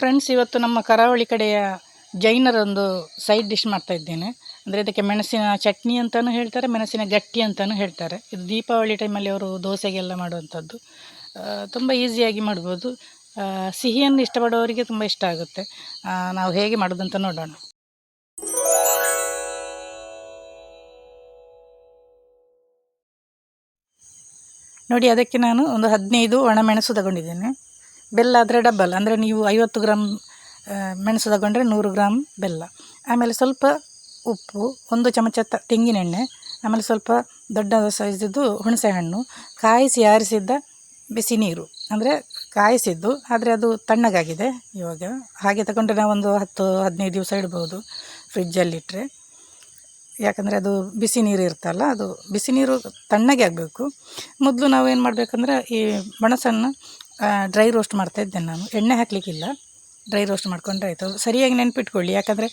Friends ಇವತ್ತು ನಮ್ಮ ಕರಾವಳಿ ಕಡೆಯ ಜೈನರೊಂದು ಸೈಡ್ ಡಿಶ್ ಮಾಡ್ತಾ ಇದ್ದೇನೆ. ಅಂದರೆ ಇದಕ್ಕೆ ಮೆಣಸಿನ ಚಟ್ನಿ ಅಂತಲೂ ಹೇಳ್ತಾರೆ, ಮೆಣಸಿನ ಗಟ್ಟಿ ಅಂತಲೂ ಹೇಳ್ತಾರೆ. ಇದು ದೀಪಾವಳಿ ಟೈಮಲ್ಲಿ ಅವರು ದೋಸೆಗೆಲ್ಲ ಮಾಡುವಂಥದ್ದು. ತುಂಬ ಈಸಿಯಾಗಿ ಮಾಡ್ಬೋದು. ಸಿಹಿಯನ್ನು ಇಷ್ಟಪಡೋರಿಗೆ ತುಂಬ ಇಷ್ಟ ಆಗುತ್ತೆ. ನಾವು ಹೇಗೆ ಮಾಡೋದಂತ ನೋಡೋಣ. ನೋಡಿ, ಅದಕ್ಕೆ ನಾನು ಒಂದು ಹದಿನೈದು ಒಣಮೆಣಸು ತಗೊಂಡಿದ್ದೇನೆ. ಬೆಲ್ಲ ಆದರೆ ಡಬ್ಬಲ್ ಅಂದರೆ ನೀವು ಐವತ್ತು ಗ್ರಾಮ್ ಮೆಣಸು ತಗೊಂಡ್ರೆ ನೂರು ಗ್ರಾಮ್ ಬೆಲ್ಲ. ಆಮೇಲೆ ಸ್ವಲ್ಪ ಉಪ್ಪು, ಒಂದು ಚಮಚ ತ ತೆಂಗಿನೆಣ್ಣೆ ಆಮೇಲೆ ಸ್ವಲ್ಪ ದೊಡ್ಡ ಸೈಜಿದ್ದು ಹುಣಸೆ ಹಣ್ಣು ಕಾಯಿಸಿ ಆರಿಸಿದ್ದ ಬಿಸಿ ನೀರು, ಅಂದರೆ ಕಾಯಿಸಿದ್ದು, ಆದರೆ ಅದು ತಣ್ಣಗಾಗಿದೆ ಇವಾಗ. ಹಾಗೆ ತಗೊಂಡ್ರೆ ನಾವೊಂದು ಹತ್ತು, ಹದಿನೈದು ದಿವಸ ಇಡ್ಬೋದು ಫ್ರಿಜ್ಜಲ್ಲಿಟ್ಟರೆ ಯಾಕಂದರೆ ಅದು ಬಿಸಿ ನೀರು ಇರ್ತಲ್ಲ, ಅದು ಬಿಸಿ ನೀರು ತಣ್ಣಗೆ ಆಗಬೇಕು. ಮೊದಲು ನಾವೇನು ಮಾಡಬೇಕಂದ್ರೆ ಈ ಮೆಣಸನ್ನು ಡ್ರೈ ರೋಸ್ಟ್ ಮಾಡ್ತಾ ಇದ್ದೇನೆ ನಾನು. ಎಣ್ಣೆ ಹಾಕಲಿಕ್ಕಿಲ್ಲ. ಡ್ರೈ ರೋಸ್ಟ್ ಮಾಡ್ಕೊಂಡ್ರೆ ಆಯಿತು. ಸರಿಯಾಗಿ ನೆನಪಿಟ್ಕೊಳ್ಳಿ. ಯಾಕಂದರೆ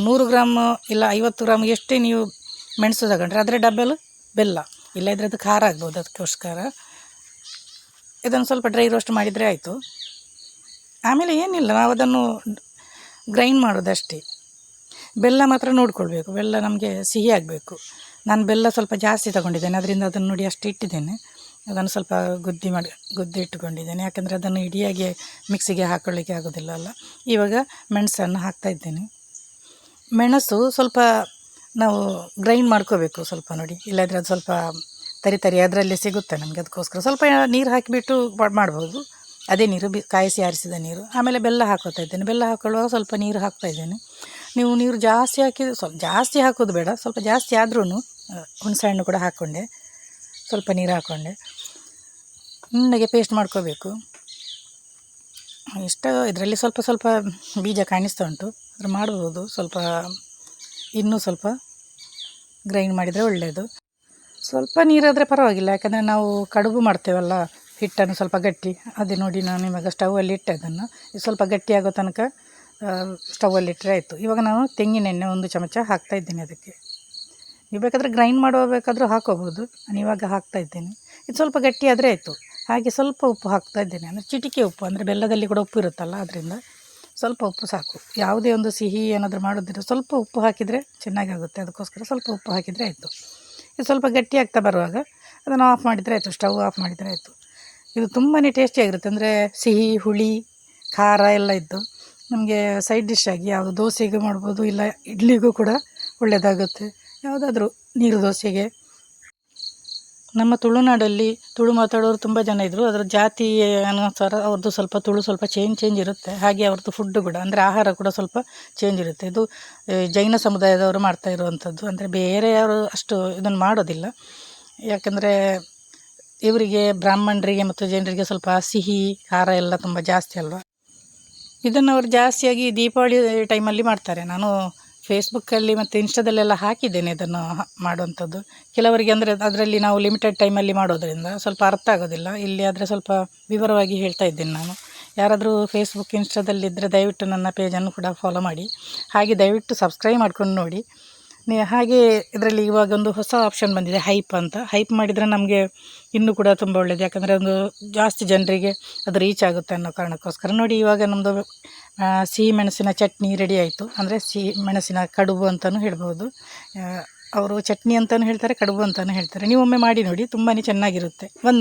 ನೂರು ಗ್ರಾಮ್ ಇಲ್ಲ ಐವತ್ತು ಗ್ರಾಮ್ ಎಷ್ಟೇ ನೀವು ಮೆಣಸು ತಗೊಂಡ್ರೆ ಅದರ ಡಬ್ಬಲು ಬೆಲ್ಲ. ಇಲ್ಲದ್ರೆ ಅದು ಖಾರ ಆಗ್ಬೋದು ಅದಕ್ಕೋಸ್ಕರ. ಇದನ್ನು ಸ್ವಲ್ಪ ಡ್ರೈ ರೋಸ್ಟ್ ಮಾಡಿದರೆ ಆಯಿತು. ಆಮೇಲೆ ಏನಿಲ್ಲ, ನಾವು ಅದನ್ನು ಗ್ರೈಂಡ್ ಮಾಡೋದಷ್ಟೇ. ಬೆಲ್ಲ ಮಾತ್ರ ನೋಡ್ಕೊಳ್ಬೇಕು. ಬೆಲ್ಲ ನಮಗೆ ಸಿಹಿ ಆಗಬೇಕು. ನಾನು ಬೆಲ್ಲ ಸ್ವಲ್ಪ ಜಾಸ್ತಿ ತಗೊಂಡಿದ್ದೇನೆ. ಅದರಿಂದ ಅದನ್ನು ನೋಡಿ ಅಷ್ಟು ಇಟ್ಟಿದ್ದೇನೆ. ಅದನ್ನು ಸ್ವಲ್ಪ ಗುದ್ದಿ ಮಾಡಿ, ಗುದ್ದಿ ಇಟ್ಟುಕೊಂಡಿದ್ದೇನೆ. ಯಾಕಂದರೆ ಅದನ್ನು ಇಡಿಯಾಗಿ ಮಿಕ್ಸಿಗೆ ಹಾಕೊಳ್ಳಿಕ್ಕೆ ಆಗೋದಿಲ್ಲ ಅಲ್ಲ. ಇವಾಗ ಮೆಣಸನ್ನು ಹಾಕ್ತಾ ಇದ್ದೇನೆ. ಮೆಣಸು ಸ್ವಲ್ಪ ನಾವು ಗ್ರೈಂಡ್ ಮಾಡ್ಕೋಬೇಕು ಸ್ವಲ್ಪ ನೋಡಿ. ಇಲ್ಲಾದರೆ ಅದು ಸ್ವಲ್ಪ ತರಿ ತರಿ ಅದರಲ್ಲಿ ಸಿಗುತ್ತೆ ನಮಗೆ ಅದಕ್ಕೋಸ್ಕರ. ಸ್ವಲ್ಪ ನೀರು ಹಾಕಿಬಿಟ್ಟು ಮಾಡ್- ಮಾಡ್ಬೋದು. ಅದೇ ನೀರು ಬಿ, ಕಾಯಿಸಿ ಆರಿಸಿದ ನೀರು. ಆಮೇಲೆ ಬೆಲ್ಲ ಹಾಕೋತಾ ಇದ್ದೇನೆ. ಬೆಲ್ಲ ಹಾಕೊಳ್ಳುವಾಗ ಸ್ವಲ್ಪ ನೀರು ಹಾಕ್ತಾ ಇದ್ದೇನೆ. ನೀವು ನೀರು ಜಾಸ್ತಿ ಹಾಕಿದ್ರೆ ಸ್ವಲ್ಪ ಜಾಸ್ತಿ ಹಾಕೋದು ಬೇಡ. ಸ್ವಲ್ಪ ಜಾಸ್ತಿ ಆದ್ರೂ ಹುಣಸೆ ಹಣ್ಣು ಕೂಡ ಹಾಕ್ಕೊಂಡೆ. ಸ್ವಲ್ಪ ನೀರು ಹಾಕ್ಕೊಂಡೆ ನುಣ್ಣಗೆ ಪೇಸ್ಟ್ ಮಾಡ್ಕೋಬೇಕು. ಇಷ್ಟ ಇದರಲ್ಲಿ ಸ್ವಲ್ಪ ಸ್ವಲ್ಪ ಬೀಜ ಕಾಣಿಸ್ತಾ ಉಂಟು. ಅದ್ರ ಮಾಡ್ಬೋದು. ಸ್ವಲ್ಪ ಇನ್ನೂ ಸ್ವಲ್ಪ ಗ್ರೈಂಡ್ ಮಾಡಿದರೆ ಒಳ್ಳೆಯದು ಸ್ವಲ್ಪ ನೀರಾದರೆ ಪರವಾಗಿಲ್ಲ. ಯಾಕಂದರೆ ನಾವು ಕಡುಬು ಮಾಡ್ತೇವಲ್ಲ ಹಿಟ್ಟನ್ನು ಸ್ವಲ್ಪ ಗಟ್ಟಿ. ಅದೇ ನೋಡಿ ನಾನು ಇವಾಗ ಸ್ಟವಲ್ಲಿ ಇಟ್ಟೆ ಅದನ್ನು. ಸ್ವಲ್ಪ ಗಟ್ಟಿಯಾಗೋ ತನಕ ಸ್ಟವಲ್ಲಿಟ್ಟರೆ ಆಯಿತು. ಇವಾಗ ನಾನು ತೆಂಗಿನೆಣ್ಣೆ ಒಂದು ಚಮಚ ಹಾಕ್ತಾ ಇದ್ದೇನೆ ಅದಕ್ಕೆ. ನೀವು ಬೇಕಾದರೆ ಗ್ರೈಂಡ್ ಮಾಡಬೇಕಾದ್ರೂ ಹಾಕೋಬೋದು. ನಾನು ಇವಾಗ ಹಾಕ್ತಾ ಇದ್ದೇನೆ. ಇದು ಸ್ವಲ್ಪ ಗಟ್ಟಿ ಆದರೆ ಆಯಿತು. ಹಾಗೆ ಸ್ವಲ್ಪ ಉಪ್ಪು ಹಾಕ್ತಾ ಇದ್ದೇನೆ. ಅಂದರೆ ಚಿಟಿಕೆ ಉಪ್ಪು, ಅಂದರೆ ಬೆಲ್ಲದಲ್ಲಿ ಕೂಡ ಉಪ್ಪು ಇರುತ್ತಲ್ಲ ಅದರಿಂದ ಸ್ವಲ್ಪ ಉಪ್ಪು ಸಾಕು. ಯಾವುದೇ ಒಂದು ಸಿಹಿ ಏನಾದರೂ ಮಾಡೋದಿದ್ರೆ ಸ್ವಲ್ಪ ಉಪ್ಪು ಹಾಕಿದರೆ ಚೆನ್ನಾಗಾಗುತ್ತೆ. ಅದಕ್ಕೋಸ್ಕರ ಸ್ವಲ್ಪ ಉಪ್ಪು ಹಾಕಿದರೆ ಆಯಿತು. ಇದು ಸ್ವಲ್ಪ ಗಟ್ಟಿ ಆಗ್ತಾ ಬರುವಾಗ ಅದನ್ನು ಆಫ್ ಮಾಡಿದರೆ ಆಯಿತು. ಸ್ಟವ್ ಆಫ್ ಮಾಡಿದರೆ ಆಯಿತು. ಇದು ತುಂಬಾ ಟೇಸ್ಟಿಯಾಗಿರುತ್ತೆ ಅಂದರೆ ಸಿಹಿ, ಹುಳಿ, ಖಾರ ಎಲ್ಲ ಇದ್ದು ನಮಗೆ ಸೈಡ್ ಡಿಶ್ ಆಗಿ ಯಾವುದು ದೋಸೆಗೂ ಮಾಡ್ಬೋದು, ಇಲ್ಲ ಇಡ್ಲಿಗೂ ಕೂಡ ಒಳ್ಳೆಯದಾಗುತ್ತೆ ಯಾವುದಾದ್ರೂ ನೀರು ದೋಸೆಗೆ. ನಮ್ಮ ತುಳುನಾಡಲ್ಲಿ ತುಳು ಮಾತಾಡೋರು ತುಂಬ ಜನ ಇದ್ದರು ಅದರ ಜಾತಿ ಅನುಸಾರ ಅವ್ರದ್ದು ಸ್ವಲ್ಪ ತುಳು ಸ್ವಲ್ಪ ಚೇಂಜ್ ಚೇಂಜ್ ಇರುತ್ತೆ. ಹಾಗೆ ಅವ್ರದ್ದು ಫುಡ್ಡು ಕೂಡ, ಅಂದರೆ ಆಹಾರ ಕೂಡ ಸ್ವಲ್ಪ ಚೇಂಜ್ ಇರುತ್ತೆ. ಇದು ಜೈನ ಸಮುದಾಯದವರು ಮಾಡ್ತಾ ಇರುವಂಥದ್ದು. ಅಂದರೆ ಬೇರೆಯವರು ಅಷ್ಟು ಇದನ್ನು ಮಾಡೋದಿಲ್ಲ. ಯಾಕಂದರೆ ಇವರಿಗೆ ಬ್ರಾಹ್ಮಣರಿಗೆ ಮತ್ತು ಜೈನರಿಗೆ ಸ್ವಲ್ಪ ಸಿಹಿ, ಖಾರ ಎಲ್ಲ ತುಂಬ ಜಾಸ್ತಿ ಅಲ್ವಾ? ಇದನ್ನು ಅವರು ಜಾಸ್ತಿಯಾಗಿ ದೀಪಾವಳಿ ಟೈಮಲ್ಲಿ ಮಾಡ್ತಾರೆ. ನಾನು ಫೇಸ್ಬುಕ್ಕಲ್ಲಿ ಮತ್ತು ಇನ್ಸ್ಟಾದಲ್ಲೆಲ್ಲ ಹಾಕಿದ್ದೇನೆ ಇದನ್ನು ಮಾಡುವಂಥದ್ದು. ಕೆಲವರಿಗೆ ಅಂದರೆ ಅದರಲ್ಲಿ ನಾವು ಲಿಮಿಟೆಡ್ ಟೈಮಲ್ಲಿ ಮಾಡೋದರಿಂದ ಸ್ವಲ್ಪ ಅರ್ಥ ಆಗೋದಿಲ್ಲ. ಇಲ್ಲಿ ಆದರೆ ಸ್ವಲ್ಪ ವಿವರವಾಗಿ ಹೇಳ್ತಾ ಇದ್ದೇನೆ ನಾನು. ಯಾರಾದರೂ ಫೇಸ್ಬುಕ್ ಇನ್ಸ್ಟಾದಲ್ಲಿದ್ದರೆ ದಯವಿಟ್ಟು ನನ್ನ ಪೇಜನ್ನು ಕೂಡ ಫಾಲೋ ಮಾಡಿ. ಹಾಗೆ ದಯವಿಟ್ಟು ಸಬ್ಸ್ಕ್ರೈಬ್ ಮಾಡ್ಕೊಂಡು ನೋಡಿ. ನೀ, ಹಾಗೆ ಇದರಲ್ಲಿ ಇವಾಗ ಒಂದು ಹೊಸ ಆಪ್ಷನ್ ಬಂದಿದೆ ಹೈಪ್ ಅಂತ. ಹೈಪ್ ಮಾಡಿದರೆ ನಮಗೆ ಇನ್ನೂ ಕೂಡ ತುಂಬ ಒಳ್ಳೆಯದು ಯಾಕಂದರೆ ಒಂದು ಜಾಸ್ತಿ ಜನರಿಗೆ ಅದು ರೀಚ್ ಆಗುತ್ತೆ ಅನ್ನೋ ಕಾರಣಕ್ಕೋಸ್ಕರ. ನೋಡಿ ಇವಾಗ ನಮ್ಮದು ಸಿಹಿ ಮೆಣಸಿನ ಚಟ್ನಿ ರೆಡಿ ಆಯಿತು. ಅಂದರೆ ಸಿಹಿ ಮೆಣಸಿನ ಕಡುಬು ಅಂತಲೂ ಹೇಳ್ಬೋದು. ಅವರು ಚಟ್ನಿ ಅಂತಲೂ ಹೇಳ್ತಾರೆ, ಕಡುಬು ಅಂತಲೂ ಹೇಳ್ತಾರೆ. ನೀವೊಮ್ಮೆ ಮಾಡಿ ನೋಡಿ ತುಂಬಾ ಚೆನ್ನಾಗಿರುತ್ತೆ. ವಂದನೆ